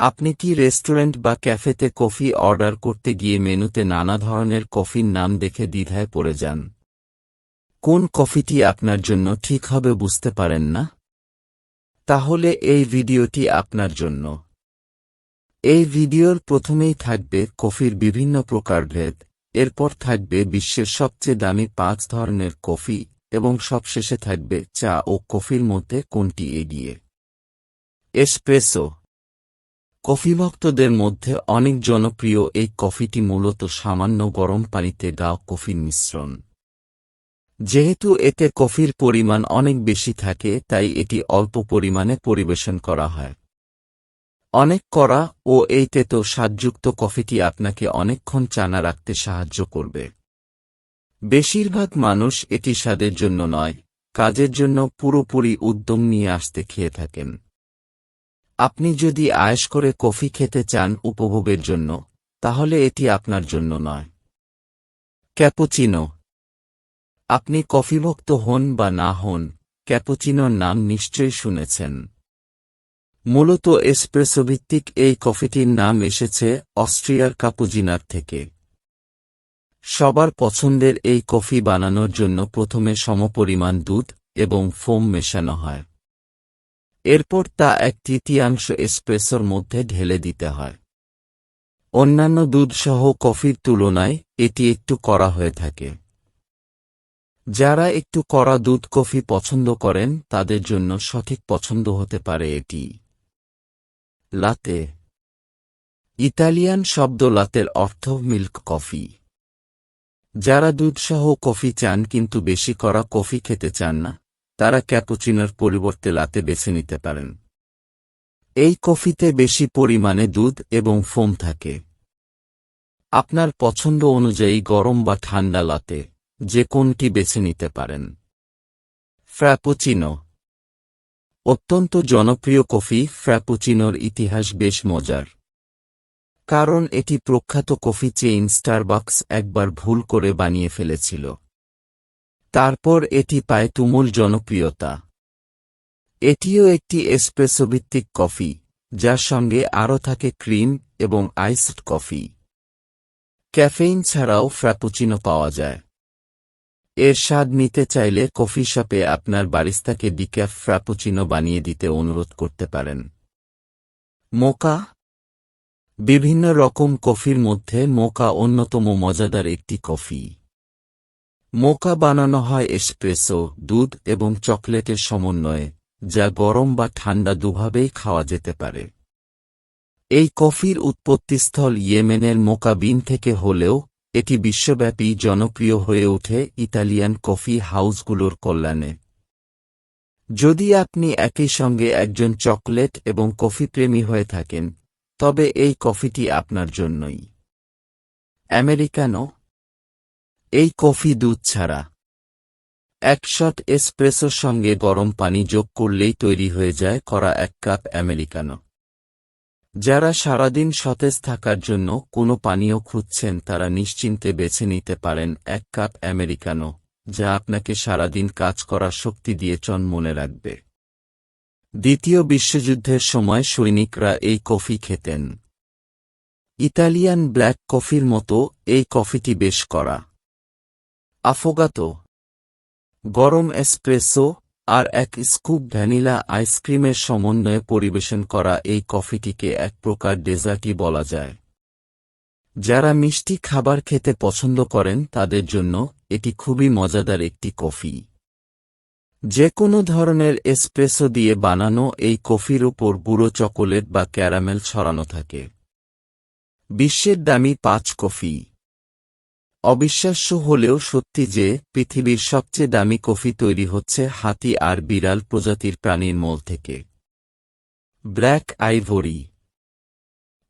আপনি কি রেস্টুরেন্ট বা ক্যাফেতে কফি অর্ডার করতে গিয়ে মেনুতে নানা ধরনের কফির নাম দেখে দ্বিধায় পড়ে যান? কোন কফিটি আপনার জন্য ঠিক হবে বুঝতে পারেন না? তাহলে এই ভিডিওটি আপনার জন্য। এই ভিডিওর প্রথমেই থাকবে কফির বিভিন্ন প্রকারভেদ এরপর থাকবে বিশ্বের সবচেয়ে দামি পাঁচ ধরনের কফি, এবং সবশেষে থাকবে চা ও কফির মধ্যে কোনটি এগিয়ে? এসপ্রেসো কফি ভক্তদের মধ্যে অনেক জনপ্রিয় এই কফিটি মূলত সামান্য গরম পানিতে গাও কফির মিশ্রণ। যেহেতু এতে কফির পরিমাণ অনেক বেশি থাকে, তাই এটি অল্প পরিমাণে পরিবেশন করা হয়। অনেক করা ও এই তেতো স্বাদযুক্ত কফিটি আপনাকে অনেকক্ষণ চানা রাখতে সাহায্য করবে। বেশিরভাগ মানুষ এটি স্বাদের জন্য নয়, কাজের জন্য পুরোপুরি উদ্যম নিয়ে আসতে খেয়ে থাকেন। আপনি যদি আয়েস করে কফি খেতে চান উপভোগের জন্য, তাহলে এটি আপনার জন্য নয়। ক্যাপুচিনো। আপনি কফিভক্ত হন বা না হন, ক্যাপুচিনোর নাম নিশ্চয়ই শুনেছেন। মূলত এসপ্রেসোভিত্তিক এই কফিটির নাম এসেছে অস্ট্রিয়ার কাপুজিনার থেকে। সবার পছন্দের এই কফি বানানোর জন্য প্রথমে সমপরিমাণ দুধ এবং ফোম মেশানো হয়। এরপর তা এক তৃতীয়াংশ এসপ্রেসোর মধ্যে ঢেলে দিতে হয়। অন্যান্য দুধসহ কফির তুলনায় এটি একটু করা হয়ে থাকে। যারা একটু কড়া দুধ কফি পছন্দ করেন, তাদের জন্য সঠিক পছন্দ হতে পারে এটি। লাতে। ইতালিয়ান শব্দ লাতের অর্থ মিল্ক কফি। যারা দুধসহ কফি চান কিন্তু বেশি করা কফি খেতে চান না তারা ক্যাপুচিনোর পরিবর্তে লাতে বেছে নিতে পারেন। এই কফিতে বেশি পরিমাণে দুধ এবং ফোম থাকে। আপনার পছন্দ অনুযায়ী গরম বা ঠান্ডা লাতে যে কোনটি বেছে নিতে পারেন। ফ্র্যাপুচিনো অত্যন্ত জনপ্রিয় কফি ফ্র্যাপুচিনোর ইতিহাস বেশ মজার। কারণ এটি প্রখ্যাত কফি চেইন স্টারবাক্স একবার ভুল করে বানিয়ে ফেলেছিল। তারপর এটি পায় তুমুল জনপ্রিয়তা। এটিও একটি এসপ্রেসোভিত্তিক কফি, যার সঙ্গে আরও থাকে ক্রিম এবং আইসড কফি। ক্যাফেইন ছাড়াও ফ্র্যাপুচিনো পাওয়া যায়। এর স্বাদ নিতে চাইলে কফি শপে আপনার বারিস্তাকে ডিক্যাফ ফ্র্যাপুচিনো বানিয়ে দিতে অনুরোধ করতে পারেন। মোকা বিভিন্ন রকম কফির মধ্যে মোকা অন্যতম মজাদার একটি কফি। মোকা বানানো হয় এসপ্রেসো, দুধ এবং চকলেটের সমন্বয়ে, যা গরম বা ঠান্ডা দুভাবেই খাওয়া যেতে পারে। এই কফির উৎপত্তিস্থল ইয়েমেনের মোকা বিন থেকে হলেও, এটি বিশ্বব্যাপী জনপ্রিয় হয়ে ওঠে ইতালিয়ান কফি হাউসগুলোর কল্যাণে। যদি আপনি একই সঙ্গে একজন চকলেট এবং কফি প্রেমী হয়ে থাকেন, তবে এই কফিটি আপনার জন্যই। আমেরিকানো এই কফি দুধ ছাড়া। এক শট এসপ্রেসোর সঙ্গে গরম পানি যোগ করলেই তৈরি হয়ে যায় করা এক কাপ আমেরিকানো। যারা সারাদিন সতেজ থাকার জন্য কোনো পানীয় খুঁজছেন তারা নিশ্চিন্তে বেছে নিতে পারেন এক কাপ আমেরিকানো, যা আপনাকে সারাদিন কাজ করার শক্তি দিয়ে চন মনে রাখবে। দ্বিতীয় বিশ্বযুদ্ধের সময় সৈনিকরা এই কফি খেতেন। ইতালিয়ান ব্ল্যাক কফির মতো এই কফিটি বেশ করা আফোগাতো, গরম এসপ্রেসো আর এক স্কুপ ভ্যানিলা আইসক্রিমের সমন্বয়ে পরিবেশন করা এই কফিটিকে এক প্রকার ডেজার্টই বলা যায়। যারা মিষ্টি খাবার খেতে পছন্দ করেন তাদের জন্য এটি খুবই মজাদার একটি কফি। যে কোনো ধরনের এসপ্রেসো দিয়ে বানানো এই কফির উপর বুড়ো চকোলেট বা ক্যারামেল ছড়ানো থাকে। বিশ্বের দামি পাঁচ কফি। অবিশ্বাস্য হলেও সত্যি যে, পৃথিবীর সবচেয়ে দামি কফি তৈরি হচ্ছে হাতি আর বিড়াল প্রজাতির প্রাণীর মল থেকে। Black ivory.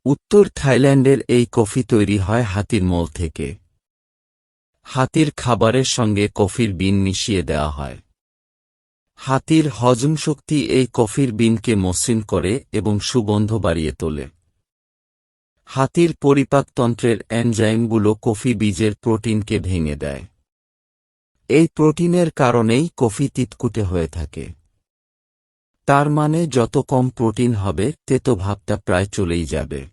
উত্তর থাইল্যান্ডের এই কফি তৈরি হয় হাতির মল থেকে। হাতির খাবারের সঙ্গে কফির বিন মিশিয়ে দেওয়া হয়। হাতির হজম শক্তি এই কফির বিনকে মসৃণ করে এবং সুগন্ধ বাড়িয়ে তোলে। হাতির পরিপাকতন্ত্রের এনজাইমগুলো কফি বীজের প্রোটিনকে ভেঙে দেয়। এই প্রোটিনের কারণেই কফি তিতকুটে হয়ে থাকে। তার মানে যত কম প্রোটিন হবে, তেতো ভাবটা প্রায় চলেই যাবে।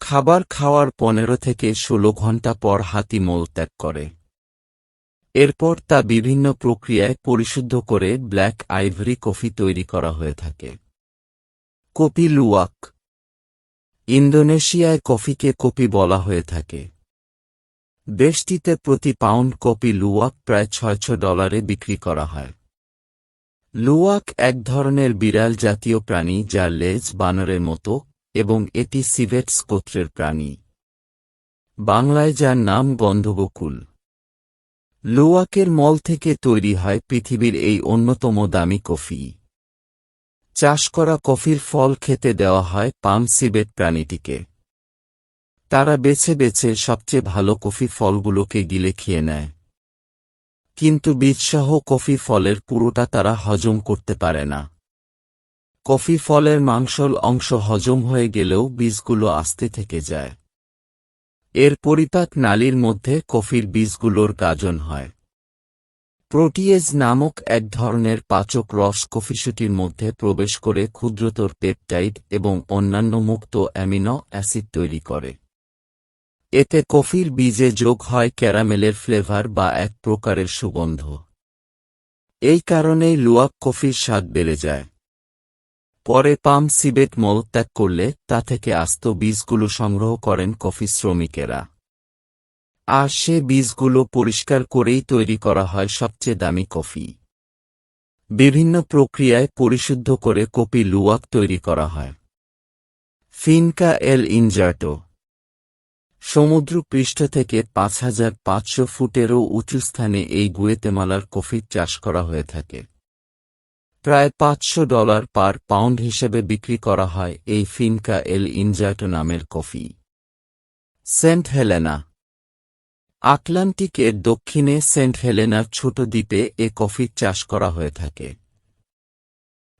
খাবার খাওয়ার পনেরো থেকে ষোলো ঘণ্টা পর হাতি মল ত্যাগ করে। এরপর তা বিভিন্ন প্রক্রিয়ায় পরিশুদ্ধ করে ব্ল্যাক আইভরি কফি তৈরি করা হয়ে থাকে। কপি লুয়াক ইন্দোনেশিয়ায় কফিকে কপি বলা হয়ে থাকে। দেশটিতে প্রতি পাউন্ড কপি লুয়াক প্রায় ছয়শো ডলারে বিক্রি করা হয়। লুয়াক এক ধরনের বিড়াল জাতীয় প্রাণী যার লেজ বানরের মতো এবং এটি সিভেটস গোত্রের প্রাণী। বাংলায় যার নাম গন্ধগোকুল। লুয়াকের মল থেকে তৈরি হয় পৃথিবীর এই অন্যতম দামি কফি। চাষ করা কফির ফল খেতে দেওয়া হয় পাম সিবেট প্রাণীটিকে। তারা বেছে বেছে সবচেয়ে ভালো কফি ফলগুলোকে গিলে খেয়ে নেয়। কিন্তু বীজসহ কফি ফলের পুরোটা তারা হজম করতে পারে না। কফি ফলের মাংসল অংশ হজম হয়ে গেলেও বীজগুলো আস্তে থেকে যায়। এর পরিপাক নালীর মধ্যে কফির বীজগুলোর গাজন হয়। প্রোটিয়েজ নামক এক ধরনের পাচক রস কফিসুটির মধ্যে প্রবেশ করে ক্ষুদ্রতর পেপটাইড এবং অন্যান্য মুক্ত অ্যামিনো অ্যাসিড তৈরি করে। এতে কফির বীজে যোগ হয় ক্যারামেলের ফ্লেভার বা এক প্রকারের সুগন্ধ। এই কারণেই লুয়াক কফির স্বাদ বেড়ে যায়। পরে পাম সিবেট মল ত্যাগ করলে তা থেকে আস্ত বীজগুলো সংগ্রহ করেন কফি শ্রমিকেরা। আর সে বীজগুলো পরিষ্কার করেই তৈরি করা হয় সবচেয়ে দামি কফি। বিভিন্ন প্রক্রিয়ায় পরিশুদ্ধ করে কপি লুয়াক তৈরি করা হয়। ফিনকা এল ইনজার্টো। সমুদ্র পৃষ্ঠ থেকে পাঁচ হাজার পাঁচশো ফুটেরও উঁচু স্থানে এই গুয়েতেমালার কফির চাষ করা হয়ে থাকে। প্রায় পাঁচশো ডলার পার পাউন্ড হিসেবে বিক্রি করা হয় এই ফিনকা এল ইনজার্টো নামের কফি। Saint Helena. আটলান্টিকের দক্ষিণে সেন্ট হেলেনার ছোট দ্বীপে এ কফির চাষ করা হয়ে থাকে।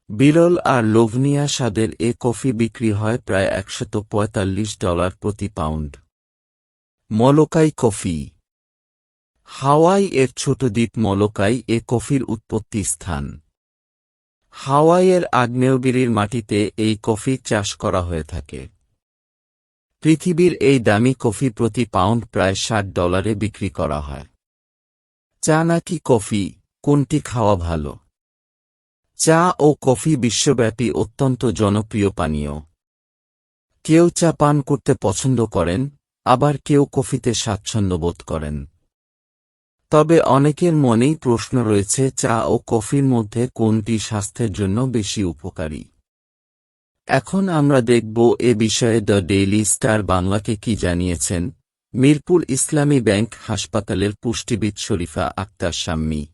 বিরল আর লোভনিয়া স্বাদের এ কফি বিক্রি হয় প্রায় একশত পঁয়তাল্লিশ ডলার প্রতি পাউন্ড। মলকাই কফি। হাওয়াই এর ছোট দ্বীপ মলকাই এ কফির উৎপত্তি স্থান। হাওয়াইয়ের আগ্নেয়গিরির মাটিতে এই কফি চাষ করা হয়ে থাকে। পৃথিবীর এই দামি কফি প্রতি পাউন্ড প্রায় ষাট ডলারে বিক্রি করা হয়। চা নাকি কফি? কোনটি খাওয়া ভালো? চা ও কফি বিশ্বব্যাপী অত্যন্ত জনপ্রিয় পানীয়। কেউ চা পান করতে পছন্দ করেন, আবার কেউ কফিতে স্বাচ্ছন্দ্য বোধ করেন। তবে অনেকের মনেই প্রশ্ন রয়েছে, চা ও কফির মধ্যে কোনটি স্বাস্থ্যের জন্য বেশি উপকারী? এখন আমরা দেখব এ বিষয়ে দ্য ডেইলি স্টার বাংলাকে কি জানিয়েছেন। মিরপুর ইসলামী ব্যাংক হাসপাতালের পুষ্টিবিদ শরীফা আক্তার শাম্মী।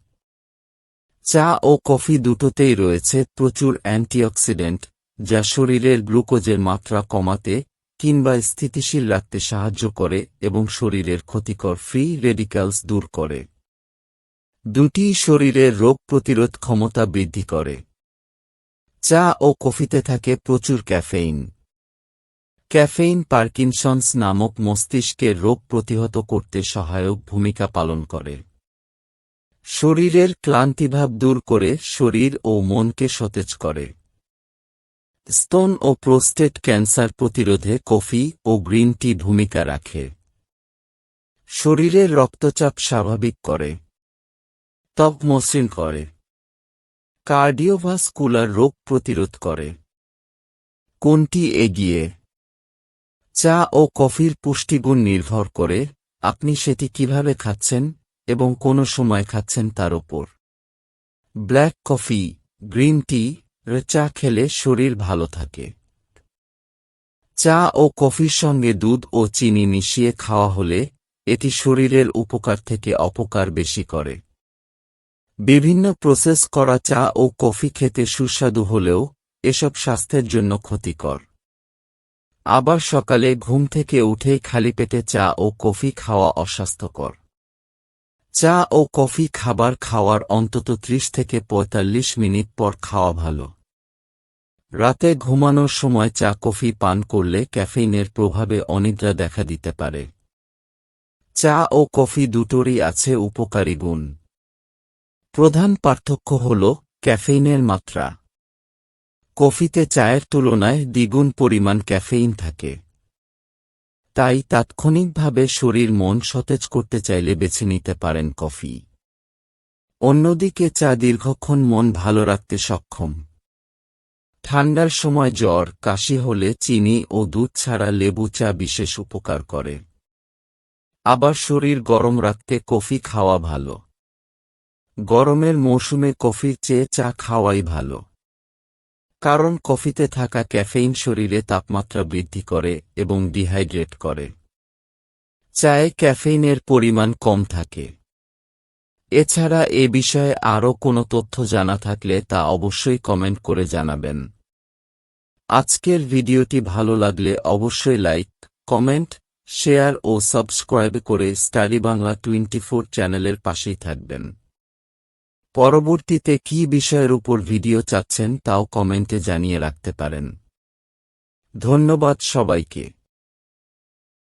চা ও কফি দুটোতেই রয়েছে প্রচুর অ্যান্টিঅক্সিডেন্ট, যা শরীরের গ্লুকোজের মাত্রা কমাতে কিংবা স্থিতিশীল রাখতে সাহায্য করে এবং শরীরের ক্ষতিকর ফ্রি রেডিক্যালস দূর করে। দুটিই শরীরের রোগ প্রতিরোধ ক্ষমতা বৃদ্ধি করে। চা ও কফিতে থাকে প্রচুর ক্যাফেইন। ক্যাফেইন পার্কিনসন্স নামক মস্তিষ্কের রোগ প্রতিহত করতে সহায়ক ভূমিকা পালন করে। শরীরের ক্লান্তিভাব দূর করে শরীর ও মনকে সতেজ করে। স্তন ও প্রোস্টেট ক্যান্সার প্রতিরোধে কফি ও গ্রিন টি ভূমিকা রাখে। শরীরের রক্তচাপ স্বাভাবিক করে। ত্বক মসৃণ করে। কার্ডিওভাস্কুলার রোগ প্রতিরোধ করে। কোনটি এগিয়ে? চা ও কফির পুষ্টিগুণ নির্ভর করে, আপনি সেটি কীভাবে খাচ্ছেন এবং কোন সময় খাচ্ছেন তার ওপর। ব্ল্যাক কফি, গ্রিন টি চা খেলে শরীর ভালো থাকে। চা ও কফির সঙ্গে দুধ ও চিনি মিশিয়ে খাওয়া হলে এটি শরীরের উপকার থেকে অপকার বেশি করে। বিভিন্ন প্রসেস করা চা ও কফি খেতে সুস্বাদু হলেও, এসব স্বাস্থ্যের জন্য ক্ষতিকর। আবার সকালে ঘুম থেকে উঠেই খালি পেটে চা ও কফি খাওয়া অস্বাস্থ্যকর। চা ও কফি খাবার খাওয়ার অন্তত ত্রিশ থেকে ৪৫ মিনিট পর খাওয়া ভালো। রাতে ঘুমানোর সময় চা কফি পান করলে ক্যাফেইনের প্রভাবে অনিদ্রা দেখা দিতে পারে। চা ও কফি দুটোরই আছে উপকারী গুণ। প্রধান পার্থক্য হল ক্যাফেইনের মাত্রা। কফিতে চায়ের তুলনায় দ্বিগুণ পরিমাণ ক্যাফেইন থাকে। তাই তাৎক্ষণিকভাবে শরীর মন সতেজ করতে চাইলে বেছে নিতে পারেন কফি। অন্যদিকে চা দীর্ঘক্ষণ মন ভালো রাখতে সক্ষম। ঠান্ডার সময় জ্বর, কাশি হলে চিনি ও দুধ ছাড়া লেবু চা বিশেষ উপকার করে। আবার শরীর গরম রাখতে কফি খাওয়া ভালো। গরমের মৌসুমে কফির চেয়ে চা খাওয়াই ভালো। কারণ কফিতে থাকা ক্যাফেইন শরীরে তাপমাত্রা বৃদ্ধি করে এবং ডিহাইড্রেট করে। চায়ে ক্যাফেইনের পরিমাণ কম থাকে। এছাড়া এ বিষয়ে আরও কোনো তথ্য জানা থাকলে তা অবশ্যই কমেন্ট করে জানাবেন। আজকের ভিডিওটি ভালো লাগলে অবশ্যই লাইক, কমেন্ট, শেয়ার ও সাবস্ক্রাইব করে স্টাডি বাংলা টোয়েন্টি চ্যানেলের পাশেই থাকবেন। পরবর্তীতে কি বিষয়ের উপর ভিডিও চাচ্ছেন তাও কমেন্টে জানিয়ে রাখতে পারেন। ধন্যবাদ সবাইকে।